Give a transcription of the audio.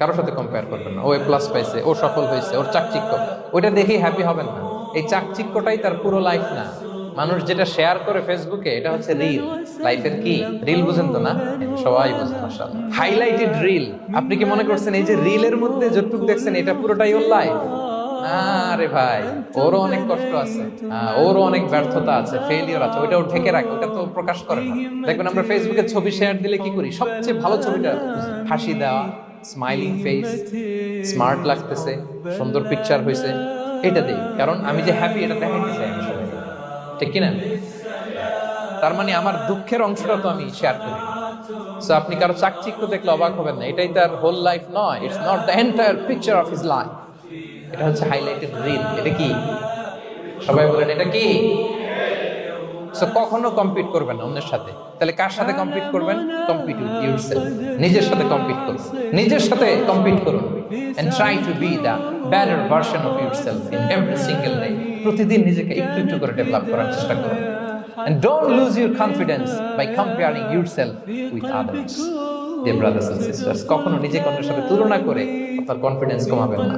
কারোর সাথে কম্পেয়ার করবেন না। ও এ প্লাস পাইছে, ও সফল হয়েছে ওর চাকচিক্য। ওইটা দেখেই হ্যাপি হবেন না। এই চাকচিক্যটাই তার পুরো লাইফ না। মানুষ যেটা শেয়ার করে ফেসবুকে এটা হচ্ছে রিল লাইফের কি? রিল বুঝেন তো না? সবাই বুঝেন মাশাআল্লাহ। হাইলাইটেড রিল আপনি কি মনে করছেন এই যে রিলের মধ্যে যতটুকু দেখছেন, এটা পুরোটাই ওর লাইফ আরে ভাই, ওরও অনেক কষ্ট আছে। ওরও অনেক ব্যর্থতা আছে ফেলিওর আছে। ওইটা ও ঢেকে রাখে ওটা তো প্রকাশ করে না। দেখবেন আমরা ফেসবুকে ছবি শেয়ার দিলে কি করি? সবচেয়ে ভালো ছবিটা। হাসি দেওয়া স্মাইলিং ফেস স্মার্ট লাগতেছে, সুন্দর পিকচার হয়েছে, এটা দিই কারণ আমি যে হ্যাপি এটা দেখাইতে চাই আমি সবাইকে। ঠিক কিনা? তার মানে আমার দুঃখের অংশটা তো আমি শেয়ার করি। সো আপনি কারও চাকচিক্য দেখলে অবাক হবেন না। এটাই তার হোল লাইফ নয়। It's not the entire picture of his life এটা হচ্ছে হাইলাইটেড রিল এটা কি? সবাই বলেন, এটা কি? সো কখনো কম্পিট করবেন না অন্যের সাথে। তাহলে কার সাথে কম্পিট করবেন? কম্পিট ইউরসেলফ নিজের সাথে কম্পিট করুন। নিজের সাথে কম্পিট করুন। And try to be better version of yourself in every single day প্রতিদিন নিজেকে একটু একটু করে ডেভেলপ করার চেষ্টা করুন। Lose your confidence yourself কখনো নিজেকে অন্যের সাথে তুলনা করে আপনার কনফিডেন্স কমাবেন না।